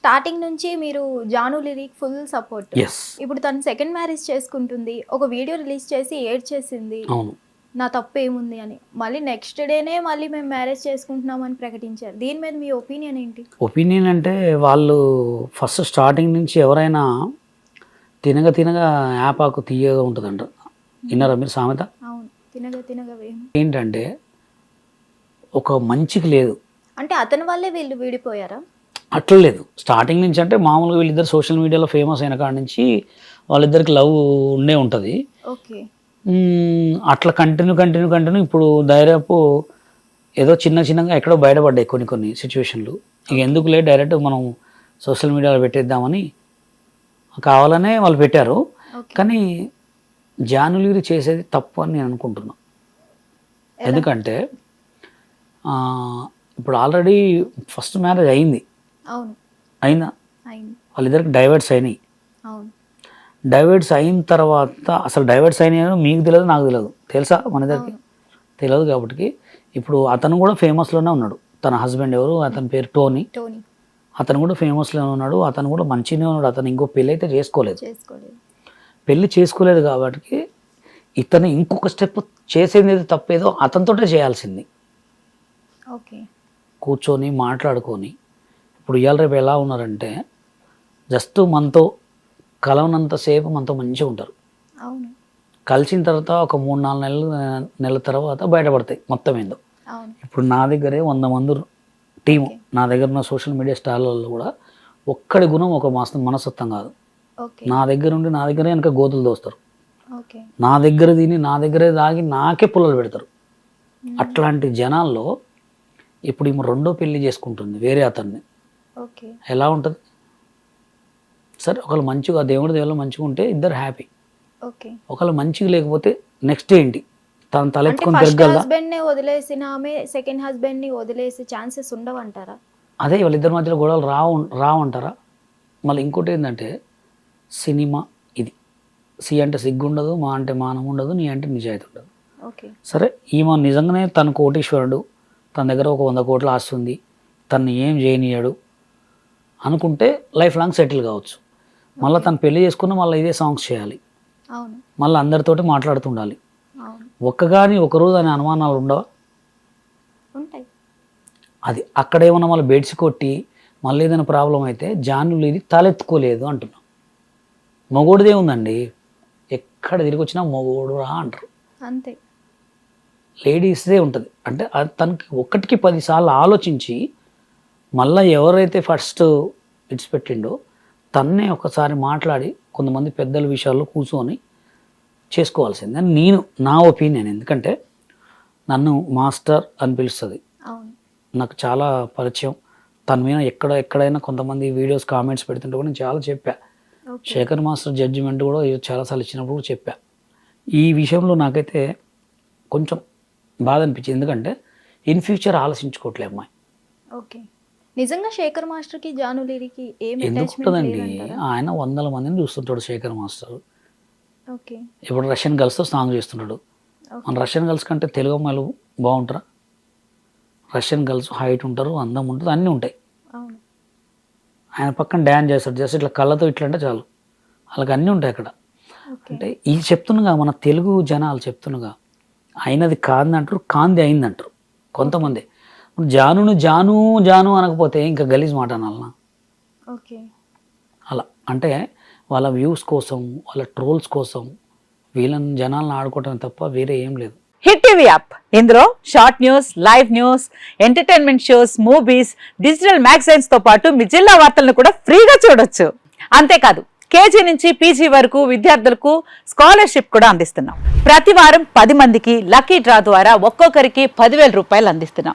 Starting నుంచి మీరు Janu lyric full support ఇప్పుడు తను సెకండ్ మ్యారేజ్ చేసుకుంటుంది. ఒక వీడియో రిలీజ్ చేసి ఏడ్ చేసింది నా తప్పు ఏముంది అని. మళ్ళీ నెక్స్ట్ డేనే మళ్ళీ మేము మ్యారేజ్ చేసుకుంటున్నామని ప్రకటించారు. దీని మీద మీ ఒపీనియన్ ఏంటి? ఒపీనియన్ అంటే వాళ్ళు ఫస్ట్ స్టార్టింగ్ నుంచి ఎవరైనా తినగ తినగా యాపాకు తీయగా ఉంటుందంట. విన్నారా మీరు సామెత? అవును. తినగా తినగా ఏంటంటే ఒక మంచికి లేదు. అంటే అతని వల్లే వీళ్ళు విడిపోయారా? అట్లా లేదు స్టార్టింగ్ నుంచి అంటే మామూలుగా వీళ్ళిద్దరు సోషల్ మీడియాలో ఫేమస్ అయిన కాడ నుంచి వాళ్ళిద్దరికి లవ్ ఉండే ఉంటుంది. అట్లా కంటిన్యూ కంటిన్యూ కంటిన్యూ ఇప్పుడు దాదాపు ఏదో చిన్న చిన్నగా ఎక్కడో బయటపడ్డాయి కొన్ని కొన్ని సిచ్యువేషన్లు. ఇక ఎందుకులే డైరెక్ట్ మనం సోషల్ మీడియాలో పెట్టేద్దామని కావాలనే వాళ్ళు పెట్టారు. కానీ జానులీరి చేసేది తప్పు అని నేను అనుకుంటున్నా. ఎందుకంటే ఇప్పుడు ఆల్రెడీ ఫస్ట్ మ్యారేజ్ అయింది. అవును. అయింది. వాళ్ళిద్దరికి డైవర్ట్స్ అయినాయి. అవును. డైవర్ట్స్ అయిన తర్వాత అసలు డైవర్ట్స్ అయినాయో మీకు తెలియదు నాకు తెలియదు. తెలుసా మన ఇద్దరికి? తెలియదు కాబట్టి. ఇప్పుడు అతను కూడా ఫేమస్లోనే ఉన్నాడు. తన హస్బెండ్ ఎవరు? అతని పేరు టోనీ. టోనీ. అతను కూడా ఫేమస్లోనే ఉన్నాడు. అతను కూడా మంచిగానే ఉన్నాడు. అతను ఇంకో పెళ్ళి అయితే చేసుకోలేదు. చేసుకోలేదు. పెళ్ళి చేసుకోలేదు కాబట్టి ఇతను ఇంకొక స్టెప్ చేసేది ఏదో తప్పేదో అతనితోటే చేయాల్సింది. ఓకే. కూర్చొని మాట్లాడుకొని ఇప్పుడు ఇవాళ రేపు ఎలా ఉన్నారంటే జస్ట్ మనతో కలవనంతసేపు మనతో మంచిగా ఉంటారు. అవును. కలిసిన తర్వాత ఒక మూడు నాలుగు నెలలు నెలల తర్వాత బయటపడతాయి మొత్తం ఏందో. ఇప్పుడు నా దగ్గరే వంద మంది టీము నా దగ్గర ఉన్న సోషల్ మీడియా స్టార్లలో కూడా ఒక్కడి గుణం ఒక మాసం మనస్తత్వం కాదు. నా దగ్గర ఉండి నా దగ్గరే వెనక గోతులు దోస్తారు. నా దగ్గర తిని నా దగ్గరే తాగి నాకే పుల్లలు పెడతారు. అట్లాంటి జనాల్లో ఇప్పుడు ఈమె రెండో పెళ్ళి చేసుకుంటుంది వేరే అతన్ని. ఎలా ఉంటుంది? సరే ఒకళ్ళు మంచిగా దేవుడి దేవుళ్ళు మంచిగా ఉంటే ఇద్దరు హ్యాపీ. ఓకే. ఒకళ్ళు మంచిగా లేకపోతే నెక్స్ట్ ఏంటి? తను తలెత్తుకొని తిరగలదా హస్బెండ్ని వదిలేసిన ఆమె సెకండ్ హస్బెండ్ని వదిలేసే ఛాన్సెస్ ఉండవంటారా? అదే వాళ్ళిద్దరి మధ్యలో గొడవలు రావు రావంటారా? మళ్ళీ ఇంకోటి ఏంటంటే సినిమా ఇది. సి అంటే సిగ్గు ఉండదు మా అంటే మానం ఉండదు నీ అంటే నిజాయితీ ఉండదు ఓకే. సరే ఈమె నిజంగానే తన కోటీశ్వరుడు తన దగ్గర ఒక వంద కోట్లు ఆస్తుంది తను ఏం చేయనీయాడు అనుకుంటే లైఫ్ లాంగ్ సెటిల్ కావచ్చు. మళ్ళీ తను పెళ్ళి చేసుకున్న మళ్ళీ ఇదే సాంగ్స్ చేయాలి. అవును. మళ్ళీ అందరితోటి మాట్లాడుతుండాలి. ఒక్కగాని ఒకరోజు అనే అనుమానాలు ఉండవా? ఉంటాయి. అది అక్కడ ఏమన్నా మళ్ళీ బెడ్స్ కొట్టి మళ్ళీ ఏదైనా ప్రాబ్లం అయితే జానులు ఇది తలెత్తుకోలేదు అంటున్నాం. మగోడిదే ఉందండి. ఎక్కడ తిరిగి వచ్చినా మగోడు రా అంటారు. అంతే. లేడీస్దే ఉంటుంది. అంటే తనకి ఒక్కటికి పదిసార్లు ఆలోచించి మళ్ళీ ఎవరైతే ఫస్ట్ విడిచిపెట్టిండో తన్నే ఒకసారి మాట్లాడి కొంతమంది పెద్దల విషయాల్లో కూర్చొని చేసుకోవాల్సింది. నేను నా ఒపీనియన్. ఎందుకంటే నన్ను మాస్టర్ అని పిలుస్తుంది. నాకు చాలా పరిచయం. తన మీద ఎక్కడ ఎక్కడైనా కొంతమంది వీడియోస్ కామెంట్స్ పెడుతుంటే కూడా నేను చాలా చెప్పా. శేఖర్ మాస్టర్ జడ్జిమెంట్ కూడా చాలాసార్లు ఇచ్చినప్పుడు కూడా చెప్పా. ఈ విషయంలో నాకైతే కొంచెం బాధ అనిపించింది. ఎందుకంటే ఇన్ ఫ్యూచర్ ఆలోచించుకోవట్లే అమ్మాయి. ఓకే. నిజంగా శేఖర్ మాస్టర్కి జాను లిరికి ఏం లేదంటారా? ఆయన వందల మందిని చూస్తుంటాడు శేఖర్ మాస్టర్. ఓకే. ఇప్పుడు రష్యన్ గర్ల్స్తో సాంగ్ చేస్తున్నాడు మన రష్యన్ గర్ల్స్ కంటే తెలుగు అమ్మాయిలు బాగుంటారా? రష్యన్ గర్ల్స్ హైట్ ఉంటారు అందం ఉంటుంది అన్నీ ఉంటాయి. ఆయన పక్కన డ్యాన్స్ చేస్తాడు. జస్ట్ ఇట్లా కళ్ళతో ఇట్లా అంటే చాలు. వాళ్ళకి అన్నీ ఉంటాయి అక్కడ. అంటే ఇది చెప్తున్నగా మన తెలుగు జనాలు చెప్తున్నగా అయినది కాంది అంటారు కాంది అయింది అంటారు జానును జాను జాను అనకపోతే ఇంకా గలీజ్ మాట అనాలనా? ఓకే. అలా. అంటే వాళ్ళ వ్యూస్ కోసం వాళ్ళ ట్రోల్స్ కోసం వీళ్ళని జనాలను ఆడుకోవటం తప్ప వేరే ఏం లేదు. Hit TV app. ఇందులో short news live news entertainment shows movies digital మ్యాగజైన్స్తో పాటు మీ జిల్లా వార్తలను కూడా ఫ్రీగా చూడొచ్చు. అంతేకాదు కేజీ నుంచి పీజీ వరకు విద్యార్థులకు స్కాలర్షిప్ కూడా అందిస్తున్నాం. ప్రతి వారం పది మందికి లక్కీ డ్రా ద్వారా ఒక్కొక్కరికి పదివేల రూపాయలు అందిస్తున్నాం.